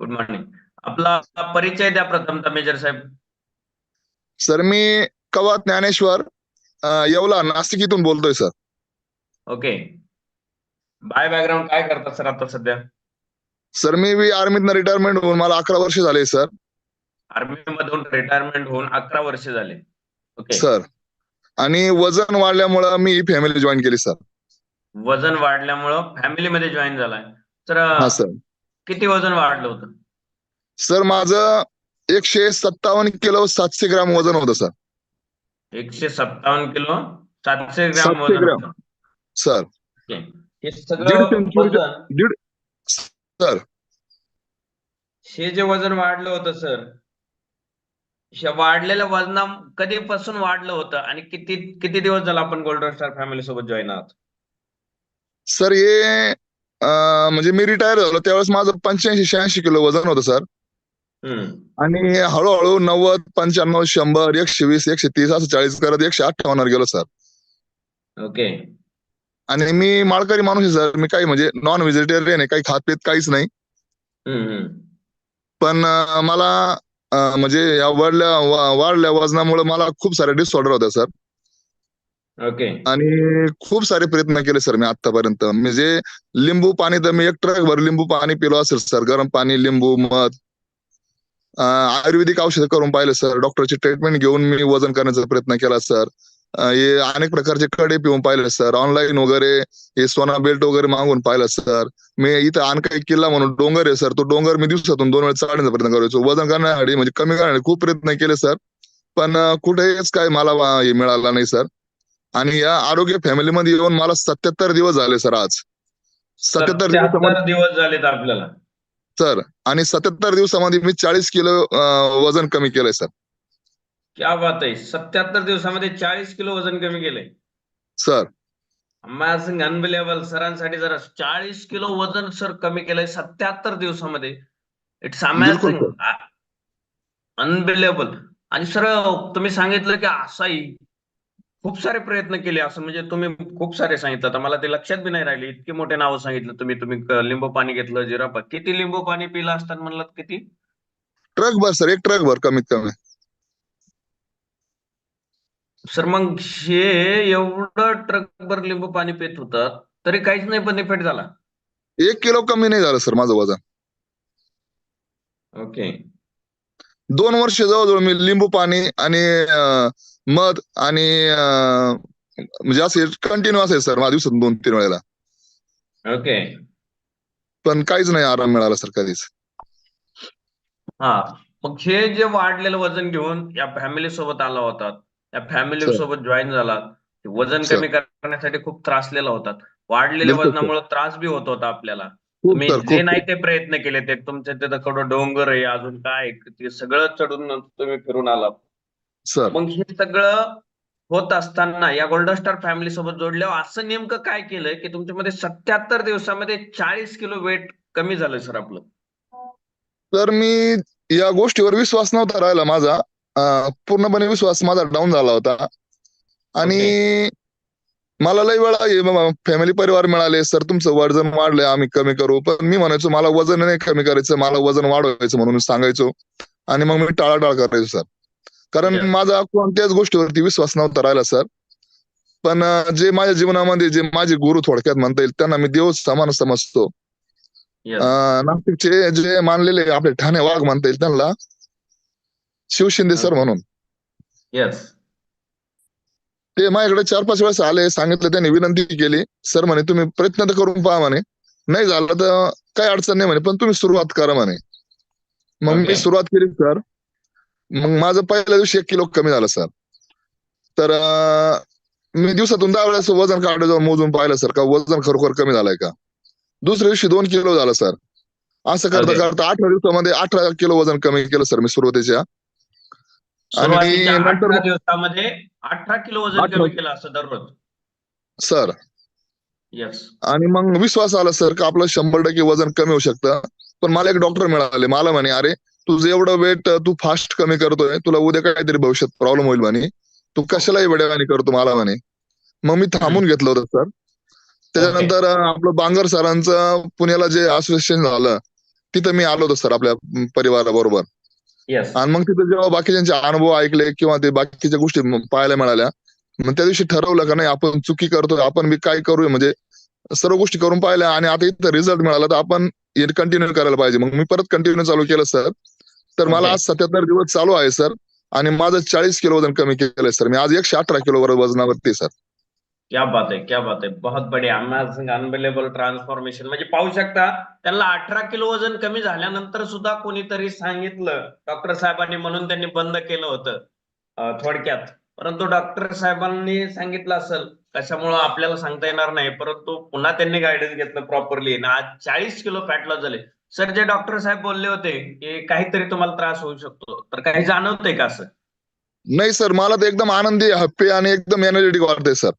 Good morning आपला परिचय द्या प्रथमतः मेजर साहेब. सर मी कवा ज्ञानेश्वर येवला नाशिक इथून बोलतोय सर. ओके बाय बॅकग्राऊंड काय करतात सर आता सध्या? सर मी बी आर्मीतनं रिटायरमेंट होऊन मला अकरा वर्ष झाले सर. आर्मी मधून रिटायरमेंट होऊन अकरा वर्ष झाले. ओके सर आणि वजन वाढल्यामुळं मी ही फॅमिली जॉईन केली सर. वजन वाढल्यामुळं फॅमिलीमध्ये जॉईन झालाय. तर हा सर. किती वजन वाढलं होतं? सर माझं एकशे सत्तावन्न किलो सातशे ग्राम वजन होतं सर. एकशे सत्तावन्न किलो सातशे ग्राम वजन. सर. हे सगळं वजन सर. हे जे वजन वाढलं होतं सर ह्या वाढलेल्या वजना कधीपासून वाढलं होतं आणि किती किती दिवस झाला आपण गोल्डन स्टार फॅमिली सोबत जॉईन आहात? सर हे म्हणजे मी रिटायर झालो त्यावेळेस माझं पंच्याऐंशी शहाऐंशी किलो वजन होतं सर आणि हळूहळू नव्वद पंच्याण्णव शंभर एकशे वीस एकशे तीस असं चाळीस करत एकशे अठ्ठावन्नवर गेलो सर ओके. आणि मी माळकरी माणूस आहे सर मी काही म्हणजे नॉन व्हेजिटेरियन आहे काही खात पित काहीच नाही. पण मला म्हणजे या वाढल्या वाढल्या वजनामुळे मला खूप सारे डिसऑर्डर होते सर ओके. आणि खूप सारे प्रयत्न केले सर मी आतापर्यंत म्हणजे लिंबू पाणी तर मी एक ट्रक भर लिंबू पाणी पिलो असेल सर. गरम पाणी लिंबू मध. आयुर्वेदिक औषध करून पाहिलं सर. डॉक्टरची ट्रीटमेंट घेऊन मी वजन करण्याचा प्रयत्न केला सर. हे अनेक प्रकारचे कडे पिऊन पाहिले सर. ऑनलाईन वगैरे हे सोना बेल्ट वगैरे मागून पाहिलं सर. मी इथं आणखी किल्ला म्हणून डोंगर आहे सर. तो डोंगर मी दिवसातून दोन वेळा चढण्याचा प्रयत्न करायचो वजन करण्यासाठी म्हणजे कमी करण्यासाठी खूप प्रयत्न केले सर. पण कुठेच काय मला हे मिळालं नाही सर. आणि या आरोग्य फॅमिलीमध्ये येऊन मला सत्याहत्तर दिवस झाले सर आज. सत्याहत्तर दिवस झालेत आपल्याला. सर आणि सत्याहत्तर दिवसामध्ये मी चाळीस किलो वजन कमी केलंय सर. क्या बात आहे. सत्याहत्तर दिवसामध्ये चाळीस किलो वजन कमी केलंय. सर. अमेझिंग अनबिलेबल सरांसाठी जरा चाळीस किलो वजन सर कमी केलंय सत्याहत्तर दिवसामध्ये. इट्स अमेझिंग अनबिलेबल आणि सर तुम्ही सांगितलं की असाही खूप सारे प्रयत्न केले असं म्हणजे तुम्ही खूप सारे सांगितलं. तर मला ते लक्षात बी नाही राहिले. इतके मोठे नावं सांगितलं तुम्ही. तुम्ही लिंबू पाणी घेतलं जिरा किती लिंबू पाणी पिलं असताना म्हणलात किती? ट्रक भर सर. एक ट्रक भर कमीत कमी. सर मग हे एवढं ट्रकभर लिंबू पाणी पित होतात तरी काहीच नाही बेनिफिट झाला. एक किलो कमी नाही झालं सर माझं वजन. ओके. दोन वर्ष जवळजवळ मी लिंबू पाणी आणि मध आणि म्हणजे असे कंटिन्यू असेल सर माझ्या दिवसातून दोन तीन वेळेला. ओके. पण काहीच नाही आराम मिळाला सर कधीच. हा. मग हे जे वाढलेलं वजन घेऊन या फॅमिली सोबत आला होता या फॅमिली. सोबत जॉईन झाला वजन. कमी करण्यासाठी खूप त्रासलेला होतात. वाढलेल्या. वजनामुळे त्रास बी होत होता आपल्याला. तुम्ही जे नाही ते प्रयत्न केले ते तुमच्या तिथं कडं डोंगर आहे अजून काय ते सगळं चढून तुम्ही फिरून आलात. मग हे सगळं होत असताना या गोल्डन स्टार फॅमिली सोबत जोडल्यावर असं नेमकं काय केलंय की तुमच्यामध्ये सत्याहत्तर दिवसामध्ये चाळीस किलो वेट कमी झालंय सर आपलं? तर मी या गोष्टीवर विश्वास नव्हता राहिला माझा. पूर्णपणे विश्वास माझा डाऊन झाला होता. आणि मला लई वेळा फॅमिली परिवार मिळाले सर तुमचं वजन वाढलंय आम्ही कमी करू. पण मी म्हणायचो मला वजन नाही कमी करायचं मला वजन वाढवायचं म्हणून सांगायचो. आणि मग मी टाळाटाळ करायचो सर. कारण. माझा कोणत्याच गोष्टीवरती विश्वास नव्हता राहिला सर पण जे माझ्या जीवनामध्ये जे माझे गुरु थोडक्यात म्हणता येईल त्यांना मी देव समान समजतो. नाशिकचे जे मानलेले आपले ठाणे वाघ म्हणता येईल त्यांना शिवशिंदे सर. म्हणून. येस ते माझ्याकडे चार पाच वेळेस आले सांगितलं त्यांनी विनंती केली. सर म्हणे तुम्ही प्रयत्न तर करून पहा म्हणे. नाही झालं तर काही अडचण नाही म्हणे पण तुम्ही सुरुवात करा म्हणे. मग. मी सुरुवात केली सर मग माझं पहिल्या दिवशी एक किलो कमी झालं सर. तर मी दिवसातून दहा वेळेस वजन काढलं जाऊन मोजून पाहिलं सर का वजन खरोखर कमी झालंय का? दुसऱ्या दिवशी दोन किलो झालं सर. असं करता. करता अठरा दिवसामध्ये अठरा किलो वजन कमी केलं सर मी सुरुवातीच्या. सुरुवातीच्या नंतर दिवसामध्ये अठरा किलो वजन. कमी केलं. असं दररोज? सर. येस आणि मग विश्वास आला सर का आपलं शंभर टक्के वजन कमी होऊ शकतं. पण मला एक डॉक्टर मिळाले मला म्हणे अरे तुझं एवढं वेट तू फास्ट कमी करतोय तुला उद्या काहीतरी भविष्यात प्रॉब्लेम होईल म्हणे. तू कशालाही वेळेवानी करतो मला म्हणे. मग मी थांबून घेतलं होतं सर त्याच्यानंतर आपलं बांगर सरांचं पुण्याला जे असोसिएशन झालं तिथं मी आलो होतो सर आपल्या परिवाराबरोबर. आणि मग तिथं जेव्हा बाकीच्यांचे अनुभव ऐकले किंवा ते बाकीच्या गोष्टी म- पाहायला मिळाल्या मग त्या दिवशी ठरवलं का नाही आपण चुकी करतोय आपण बी काय करूया म्हणजे सर्व गोष्टी करून पाहिल्या आणि आता इथं रिझल्ट मिळाला तर आपण हे कंटिन्यू करायला पाहिजे. मग मी परत कंटिन्यू चालू केलं सर तर मला. आज सत्याहत्तर दिवस चालू आहे सर. आणि माझं चाळीस किलो वजन कमी केलंय सर. मी आज एकशे अठरा किलो वर वजनावरती सर. क्या बात आहे क्या बात आहे. बहुत बढिया. Amazing unbelievable transformation. म्हणजे पाहू शकता त्यांना अठरा किलो वजन कमी झाल्यानंतर सुद्धा कोणीतरी सांगितलं डॉक्टर साहेबांनी म्हणून त्यांनी बंद केलं होतं थोडक्यात. परंतु डॉक्टर साहेबांनी सांगितलं असेल कशामुळं आपल्याला सांगता येणार नाही परंतु पुन्हा त्यांनी गायडन्स घेतलं प्रॉपरली आणि आज चाळीस किलो फॅट लॉस झाले. सर जे डॉक्टर साहेब बोलले होते की काहीतरी तुम्हाला त्रास होऊ शकतो तर काही जाणवतंय का असं नाही सर मला तर एकदम आनंदी हॅप्पी आणि एकदम एनर्जेटिक वाटतंय सर.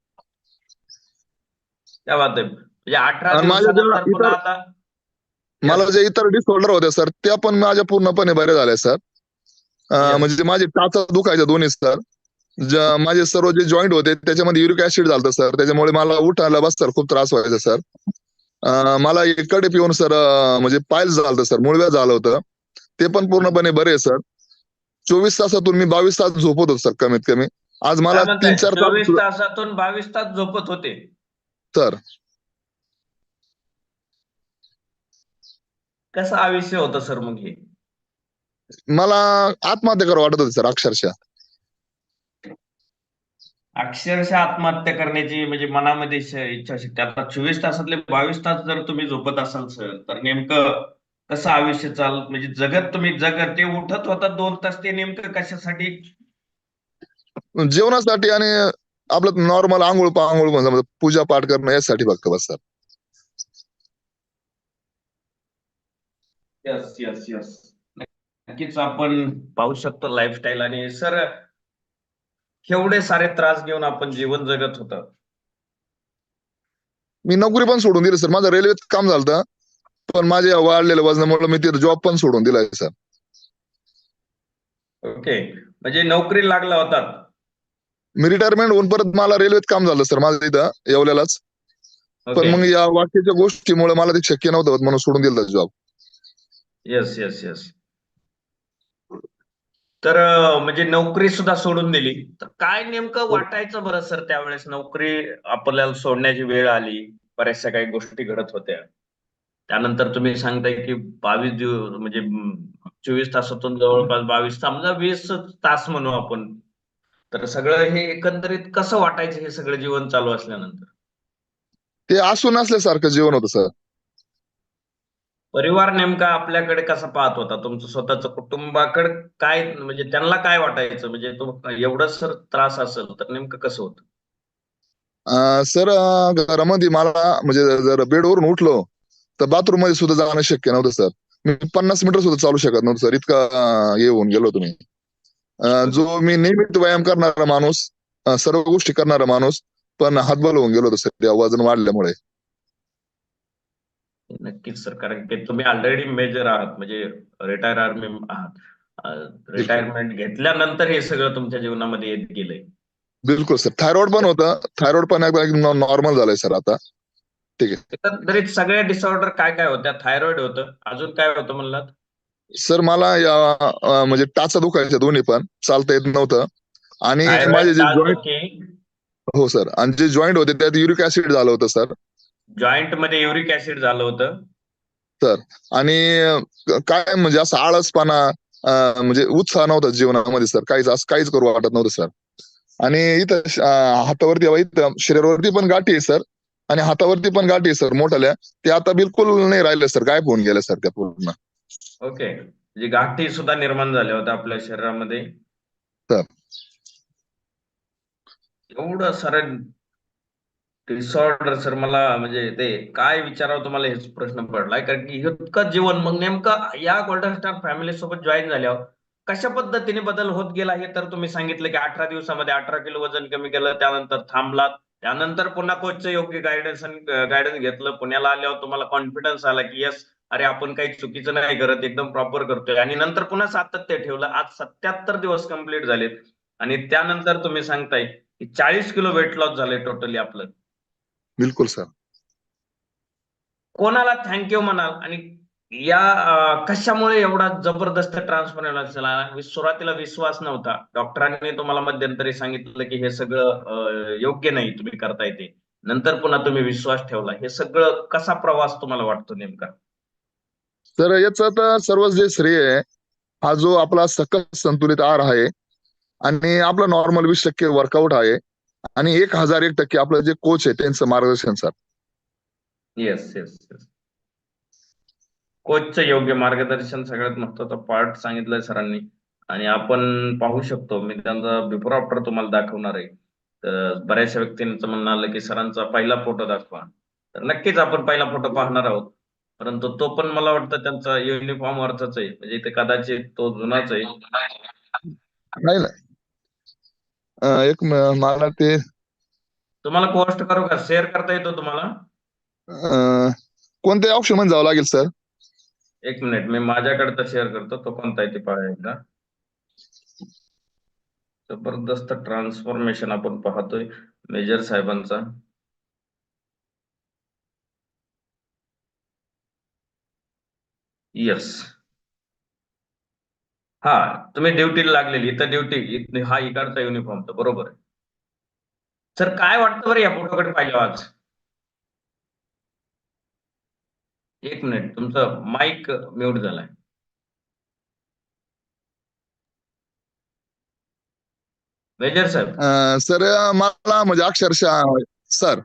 त्या बात आहे. म्हणजे अठरा आणि माझ्या दिवसानंतर इतर- पुन्हा आता मला जे इतर डिसऑर्डर होते सर त्या पण माझ्या पूर्णपणे बरे झाल्या सर. अं. म्हणजे माझे टाचा दुखायच्या दोन्ही सर. ज- माझे सर्व जे जॉईंट होते त्याच्यामध्ये युरिक ऍसिड झालं सर. त्याच्यामुळे मला उठायला बस सर खूप त्रास व्हायचा सर. मला इकडे पिऊन सर म्हणजे पायल्स झालं सर मुळव्या झालं होतं. ते पण पूर्णपणे बरे सर. चोवीस तासातून मी बावीस तास झोपत होतो सर कमीत कमी. आज मला? तीन चार चोवीस तास तासातून बावीस तास झोपत होते. सर. कसं आयुष्य होतं सर मग हे? मला आत्महत्या करू वाटत होती सर अक्षरशः. अक्षरशः आत्महत्या करण्याची म्हणजे मनामध्ये श- इच्छाशक्ती आता चोवीस तासातले बावीस तास जर तुम्ही झोपत असाल सर तर नेमकं कसं आयुष्य चाल म्हणजे जगत तुम्ही जगत ते उठत होता दोन तास ते नेमकं कशासाठी? जेवणासाठी आणि आपलं नॉर्मल आंघोळ पांघोळ म्हणजे पूजा पाठ करणं यासाठी फक्त बस सर. यस यस यस नक्कीच आपण पाहू शकतो लाईफस्टाईल आणि सर केवढे सारे त्रास घेऊन आपण जीवन जगत होतं? मी नोकरी पण सोडून दिली सर. माझं रेल्वेत काम झालं पण माझ्या वाढलेल्या वजनामुळे मी तिथे जॉब पण सोडून दिलाय सर. ओके. म्हणजे नोकरी लागला होता. मी रिटायरमेंट होऊन परत मला रेल्वेत काम झालं सर माझं इथं येवल्यालाच पण मग या वाक्याच्या गोष्टीमुळे मला ते शक्य नव्हतं होत म्हणून सोडून दिलं जॉब येस येस येस तर म्हणजे नोकरी सुद्धा सोडून दिली. तर काय नेमकं वाटायचं बरं सर त्यावेळेस? नोकरी आपल्याला सोडण्याची वेळ आली. बऱ्याचशा काही गोष्टी घडत होत्या. त्यानंतर तुम्ही सांगताय की बावीस दिवस म्हणजे चोवीस तासातून जवळपास बावीस समजा वीस तास म्हणू आपण. तर सगळं हे एकंदरीत कसं वाटायचं हे सगळं जीवन चालू असल्यानंतर? ते असू नसल्यासारखं जीवन होतं सर. परिवार नेमका आपल्याकडे कसा पाहत होता? तुमचं स्वतःचं कुटुंबाकडे काय म्हणजे त्यांना काय वाटायचं? म्हणजे तो एवढं सर त्रास असेल तर नेमकं कसं होतं? सर घरामध्ये मला म्हणजे जर बेडवरून उठलो तर बाथरूममध्ये सुद्धा जाणं शक्य नव्हतं सर. मी पन्नास मीटर सुद्धा चालू शकत नव्हतं सर. इतका हे होऊन गेलो तुम्ही जो मी नियमित व्यायाम करणारा माणूस सर्व गोष्टी करणारा माणूस पण हातबल होऊन गेलो होतो सर. वजन वाढल्यामुळे. नक्कीच सर. कारण की तुम्ही ऑलरेडी मेजर आहात म्हणजे रिटायर आर्मी आहात. रिटायरमेंट घेतल्यानंतर हे सगळं तुमच्या जीवनामध्ये येत गेलंय. बिलकुल सर. थायरॉइड पण होतं. थायरॉइड पण नॉर्मल झालंय सर आता. एकंदरीत सगळ्या डिसऑर्डर काय काय होत्या? थायरॉइड होतं. अजून काय होतं म्हणलात? सर मला या म्हणजे टाचा दुखायच्या दोन्ही पण. चालता येत नव्हतं. आणि माझे जे जॉईंट हो सर. आणि जे जॉईंट होते त्यात युरिक ऍसिड झालं होतं सर. जॉईंटमध्ये युरिक ऍसिड झालं होतं. आणि अं, काय म्हणजे असं आळसपणा म्हणजे उत्साह नव्हता जीवनामध्ये सर. काहीच असं काहीच करू वाटत नव्हतं सर. आणि इथं हातावरती इथं शरीरावरती पण गाठी आहे सर. आणि हातावरती पण गाठी आहे सर मोठ्याल्या ते आता बिलकुल नाही राहिले सर. गायब होऊन गेले सर त्या पूर्ण. ओके. म्हणजे गाठी सुद्धा निर्माण झाल्या होत्या आपल्या शरीरामध्ये. तर. एवढं सारं डिसऑर्डर सर मला म्हणजे ते काय विचारावं तुम्हाला हेच प्रश्न पडलाय. कारण की इतकं जीवन मग नेमकं या गोल्डन स्टार फॅमिली सोबत जॉईन झाल्यावर कशा पद्धतीने बदल होत गेला हे तर तुम्ही सांगितलं की अठरा दिवसामध्ये अठरा किलो वजन कमी केलं त्यानंतर थांबलात. त्यानंतर पुन्हा कोचचं योग्य गायडन्स गायडन्स घेतलं. पुण्याला आल्यावर तुम्हाला कॉन्फिडन्स आला की यस अरे आपण काही चुकीचं नाही करत एकदम प्रॉपर करतोय. आणि नंतर पुन्हा सातत्य ठेवलं. आज सत्याहत्तर दिवस कंप्लीट झालेत. आणि त्यानंतर तुम्ही सांगताय की चाळीस किलो वेट लॉस झाले टोटली आपलं. बिलकुल सर. कोणाला थँक्यू म्हणाल आणि या कशामुळे एवढा जबरदस्त ट्रान्सफॉर्मेशन आला सुरुवातीला विश्वास नव्हता. डॉक्टरांनी तुम्हाला मध्यंतरी सांगितलं की हे सगळं योग्य नाही तुम्ही करताय ते. नंतर पुन्हा तुम्ही विश्वास ठेवला. हे सगळं कसा प्रवास तुम्हाला वाटतो नेमका? तर याचं तर सर्व जे श्रेय आहे हा जो आपला सकस संतुलित आहार आहे आणि आपला नॉर्मल वीस टक्के वर्कआउट आहे आणि एक हजार एक टक्के आपलं जे कोच आहे त्यांचं मार्गदर्शन सर येस येस येस कोचचं योग्य मार्गदर्शन सगळ्यात महत्त्वाचा पार्ट सांगितलंय सरांनी. आणि आपण पाहू शकतो मी त्यांचा बिफोर आफ्टर तुम्हाला दाखवणार आहे. तर बऱ्याचशा व्यक्तींचं म्हणणं आलं की सरांचा पहिला फोटो दाखवा. तर नक्कीच आपण पहिला फोटो पाहणार आहोत. परंतु तो पण मला वाटतं त्यांचा युनिफॉर्म वरचाच आहे. म्हणजे ते कदाचित तो जुनाच आहे. नाही. एक मला ते तुम्हाला पोस्ट करू का? शेअर करता येतो तुम्हाला? कोणत्या ऑप्शनमध्ये जावं लागेल सर एक मिनिट मी माझ्याकडचा शेअर करतो. तो कोणता आहे ते पहा एकदा. जबरदस्त ट्रान्सफॉर्मेशन आपण पाहतोय मेजर साहेबांचा. येस हा तुम्ही ड्युटीला लागलेली इथं ड्युटी हा इकडचा युनिफॉर्म तर बरोबर आहे. सर काय वाटतं बरं या फोटोकडे पाहिलं आज? एक मिनिट तुमचं माईक म्यूट झालाय. मेजर साहेब. सर मला म्हणजे अक्षरशः सर.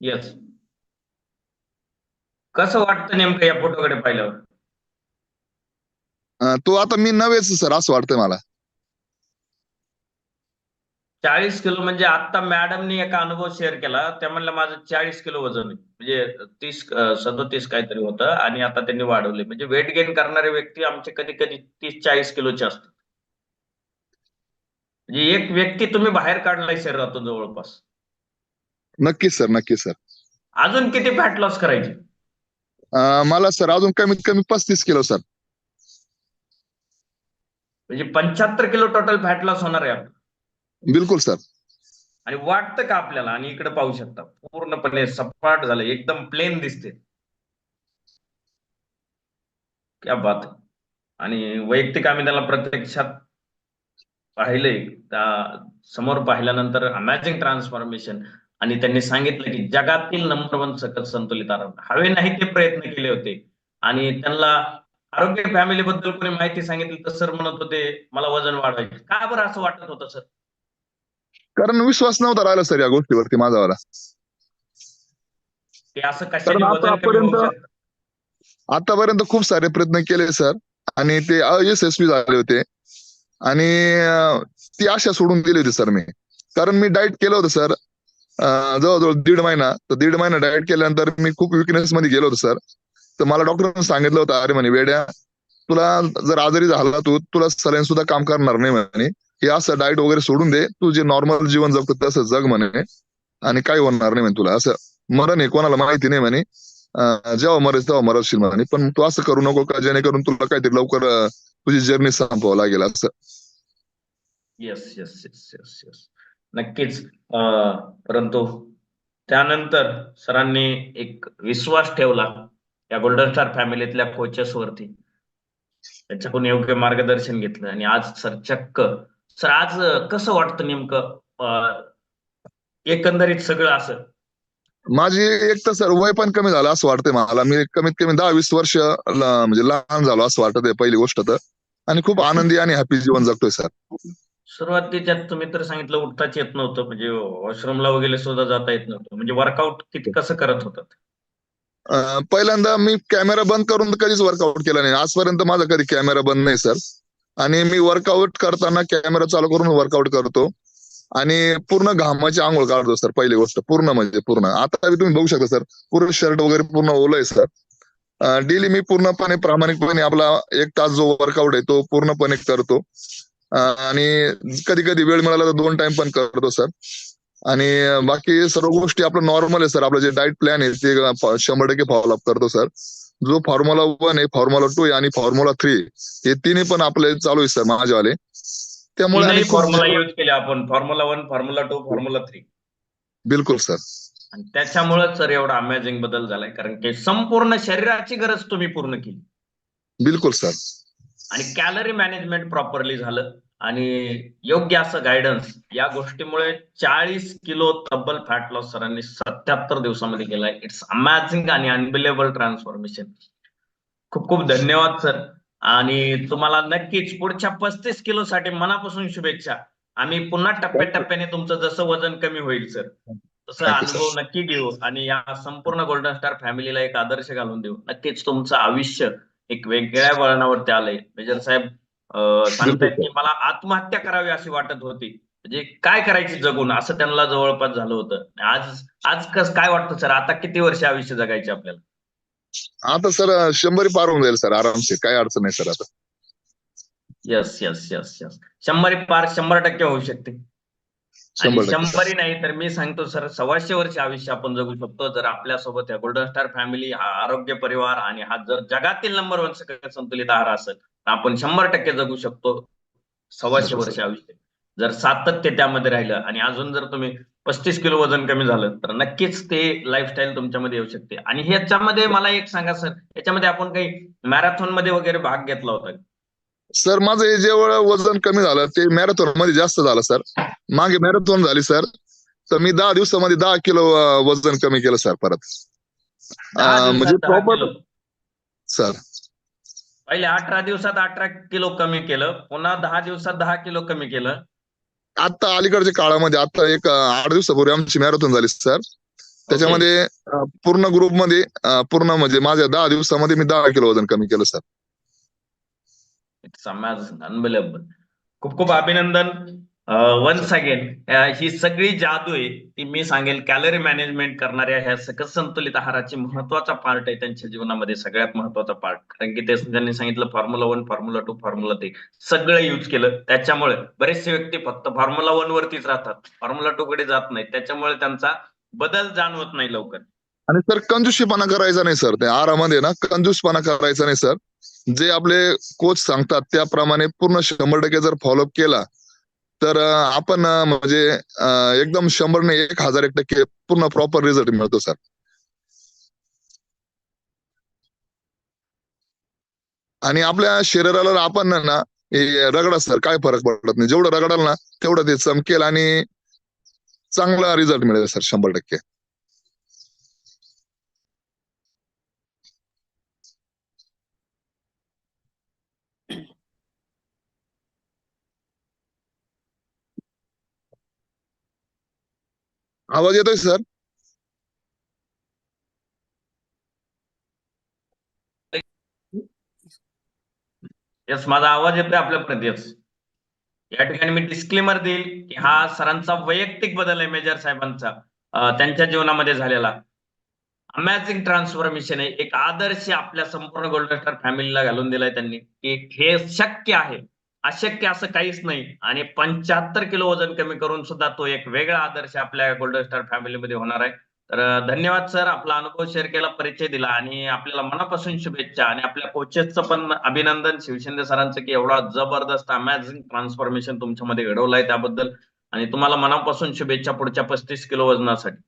येस कसं वाटतं नेमकं या फोटोकडे पाहिल्यावर? तो आता मी नव्हेच सर असं वाटतंय मला. चाळीस किलो म्हणजे आता मॅडमनी एक अनुभव शेअर केला. त्या म्हणल्या माझं चाळीस किलो वजन आहे. म्हणजे तीस सदोतीस काहीतरी होतं आणि आता त्यांनी वाढवले म्हणजे वेट गेन करणारे व्यक्ती आमचे कधी कधी तीस चाळीस किलोचे असतात. म्हणजे एक व्यक्ती तुम्ही बाहेर काढलाय शरीरातून जवळपास. नक्कीच सर नक्कीच सर. अजून किती फॅट लॉस करायची? मला सर अजून कमीत कमी पस्तीस किलो सर. म्हणजे पंच्याहत्तर किलो टोटल फॅट लॉस होणार आहे आपलं. बिलकुल सर आणि वाटतं का आपल्याला? आणि इकडे पाहू शकता. पूर्णपणे सपाट झालं. एकदम प्लेन दिसते क्या बात. आणि वैयक्तिक आम्ही त्याला प्रत्यक्षात पाहिलंय. त्या समोर पाहिल्यानंतर अमॅझिंग ट्रान्सफॉर्मेशन आणि त्यांनी सांगितलं की जगातील नंबर वन सकस संतुलित आहार हवे नाही ते प्रयत्न केले होते. आणि त्यांना आरोग्य फॅमिली बद्दल कोणी माहिती सांगितली तर सर म्हणत होते मला वजन वाढवायचे. का बरं असं वाटत होतं सर कारण विश्वास नव्हता राहिला सर या गोष्टीवरती माझावाला ते असं कशाने आता वजन कमी होऊ आतापर्यंत- शकतं? आतापर्यंत खूप सारे प्रयत्न केले सर आणि ते अयशस्वी झाले होते. आणि अं, ती आशा सोडून दिली होती सर मी. कारण मी डाएट केलं होतं सर जवळजवळ दीड महिना. तर दीड महिना डाएट केल्यानंतर मी खूप विकनेस मध्ये गेलो होतो सर तर मला डॉक्टरांनी सांगितलं होतं अरे म्हणे वेड्या तुला जर आजारी झाला तू तुला सलाईन सुद्धा काम करणार नाही म्हणे. हे असं डाएट वगैरे सोडून दे. तू जे नॉर्मल जीवन जगतो तसं जग म्हणे. आणि काही होणार नाही म्हणे तुला. असं मरण हे कोणाला माहिती नाही म्हणे. जेव्हा मरेल तेव्हा मरशील म्हणे. पण तू असं करू नको का? जेणेकरून तुला काहीतरी लवकर तुझी जर्नी संपवावं लागेल असं. Yes yes yes yes yes नक्कीच. परंतु त्यानंतर सरांनी एक विश्वास ठेवला. या गोल्डन स्टार फॅमिलीतल्या कोचेस वरती. त्यांच्याकडून योग्य मार्गदर्शन घेतलं आणि आज सर चक्क सर आज कसं वाटतं नेमकं? एकंदरीत सगळं असं. माझी एक तर सर वय पण कमी झालं असं वाटतंय मला. मी कमीत कमी दहा वीस वर्ष म्हणजे लहान झालो असं वाटत आहे पहिली गोष्ट तर. आणि खूप आनंदी आणि हॅपी जीवन जगतोय सर. सुरुवातीच्या तुम्ही तर सांगितलं उठताच येत नव्हतं. म्हणजे वॉशरूमला वगैरे सुद्धा जाता येत नव्हतं. म्हणजे वर्कआउट किती कसं करत होतात? पहिल्यांदा मी कॅमेरा बंद करून कधीच वर्कआउट केला नाही. आजपर्यंत माझा कधी कॅमेरा बंद नाही सर आणि मी वर्कआउट करताना कॅमेरा चालू करून वर्कआउट करतो. आणि पूर्ण घामाची आंघोळ काढतो सर पहिली गोष्ट. पूर्ण म्हणजे पूर्ण. आता तुम्ही बघू शकता सर पूर्ण शर्ट वगैरे पूर्ण ओलं आहे सर डेली मी पूर्णपणे प्रामाणिकपणे आपला एक तास जो वर्कआउट आहे तो पूर्णपणे करतो. आणि कधी कधी वेळ मिळाला तर दोन टाइम पण करतो सर आणि बाकी सर्व गोष्टी आपलं नॉर्मल आहे सर आपलं जे डाएट प्लॅन आहे ते शंभर टक्के फॉलो अप करतो सर जो फॉर्म्युला वन आहे फॉर्म्युला टू आहे आणि फॉर्म्युला थ्री हे तिन्ही पण आपले चालू आहे सर माझ्यावाले त्यामुळे फॉर्म्युला यूज केले आपण. Formula one formula two formula three बिलकुल सर आणि त्याच्यामुळेच सर एवढा अमेझिंग बदल झालाय. कारण की संपूर्ण शरीराची गरज तुम्ही पूर्ण केली. बिलकुल सर आणि कॅलरी मॅनेजमेंट प्रॉपरली झालं. आणि योग्य असं गायडन्स या गोष्टीमुळे चाळीस किलो तब्बल फॅट लॉस सरांनी सत्याहत्तर दिवसामध्ये केलाय. इट्स अमॅझिंग आणि अनबिलेबल ट्रान्सफॉर्मेशन खूप खूप धन्यवाद सर आणि तुम्हाला नक्कीच पुढच्या पस्तीस किलो साठी मनापासून शुभेच्छा. आम्ही पुन्हा टप्प्याटप्प्याने तुमचं जसं वजन कमी होईल सर तसं. अनुभव नक्की घेऊ आणि या संपूर्ण गोल्डन स्टार फॅमिलीला एक आदर्श घालून देऊ. नक्कीच तुमचं आयुष्य एक वेगळ्या वळणावरती आलंय. मेजर साहेब सांगतायत की मला आत्महत्या करावी अशी वाटत होती. म्हणजे काय करायची जगून? असं त्यांना जवळपास झालं होतं. आज आज कस काय वाटतं सर? आता किती वर्ष आयुष्य जगायचे आपल्याला? आता सर शंभरी पार होऊन जाईल सर आरामसे काय अडचण नाही सर आता. यस यस यस यस शंभर पार शंभर टक्के होऊ शकते. शंभर नाही तर मी सांगतो सर सव्वाशे वर्ष आयुष्य आपण जगू शकतो. जर आपल्यासोबत या गोल्डन स्टार फॅमिली हा आरोग्य परिवार आणि हा जर जगातील नंबर वन संतुलित आहार असेल तर आपण शंभर टक्के जगू शकतो सव्वाशे वर्ष. आयुष्य. जर सातत्य त्यामध्ये राहिलं आणि अजून जर तुम्ही पस्तीस किलो वजन कमी झालं तर नक्कीच ते लाईफस्टाईल तुमच्यामध्ये येऊ शकते. आणि ह्याच्यामध्ये मला एक सांगा सर याच्यामध्ये आपण काही मॅरेथॉनमध्ये वगैरे भाग घेतला होता? सर माझं हे जेवढं वजन कमी झालं ते मॅरेथॉनमध्ये जास्त झालं सर. मागे मॅरेथॉन झाली सर. तर मी दहा दिवसामध्ये दहा किलो वजन कमी केलं सर परत. म्हणजे प्रॉपर. सर. पहिले अठरा दिवसात अठरा किलो कमी केलं पुन्हा दहा दिवसात दहा किलो कमी केलं. आता अलीकडच्या काळामध्ये आता एक आठ दिवसापूर्वी आमची मॅरेथॉन झाली सर. त्याच्यामध्ये पूर्ण ग्रुपमध्ये अं, पूर्ण म्हणजे माझ्या दहा दिवसामध्ये मी दहा किलो वजन कमी केलं सर. इट्स अनबिलेबल खूप खूप अभिनंदन. वन्स अगेन ही सगळी जादू आहे ती मी सांगेल कॅलरी मॅनेजमेंट करणाऱ्या ह्या सकस संतुलित आहाराची महत्त्वाचा पार्ट आहे त्यांच्या जीवनामध्ये सगळ्यात महत्त्वाचा पार्ट कारण की ते त्यांनी सांगितलं formula one formula two formula three सगळं युज केलं. त्याच्यामुळे बरेचसे व्यक्ती फक्त फॉर्म्युला वन वरतीच राहतात. फॉर्म्युला टू कडे जात नाही त्याच्यामुळे त्यांचा बदल जाणवत नाही लवकर. आणि सर कंजूसपणा करायचा नाही सर. ते आरामध्ये ना कंजूसपणा करायचा नाही सर. जे आपले कोच सांगतात त्याप्रमाणे पूर्ण शंभर टक्के जर फॉलोअप केला तर आपण म्हणजे एकदम शंभर ने एक हजार एक टक्के पूर्ण प्रॉपर रिझल्ट मिळतो सर आणि आपल्या शरीराला आपण ना रगडा सर काय फरक पडत नाही. जेवढं रगडाल ना तेवढं ते चमकेल आणि चांगला रिझल्ट मिळेल सर शंभर टक्के. आवाज येतोय सर? यस माझा आवाज येतोय आपल्यापर्यंत येस या ठिकाणी मी डिस्क्लेमर देईल की हा सरांचा वैयक्तिक बदल आहे मेजर साहेबांचा त्यांच्या जीवनामध्ये झालेला. अमॅझिंग ट्रान्सफॉर्मेशन आहे. एक आदर्श आपल्या संपूर्ण गोल्डन स्टार फॅमिलीला घालून दिलाय त्यांनी की हे शक्य आहे. अशक्य असं काहीच नाही. आणि पंच्याहत्तर किलो वजन कमी करून सुद्धा तो एक वेगळा आदर्श आपल्या गोल्डन स्टार फॅमिलीमध्ये होणार आहे. तर धन्यवाद सर आपला अनुभव शेअर केला परिचय दिला आणि आपल्याला मनापासून शुभेच्छा आणि आपल्या कोचेसचं पण अभिनंदन शिवशिंदे सरांचं की एवढा जबरदस्त अमेझिंग ट्रान्सफॉर्मेशन तुमच्यामध्ये घडवलंय त्याबद्दल. आणि तुम्हाला मनापासून शुभेच्छा पुढच्या पस्तीस किलो वजनासाठी.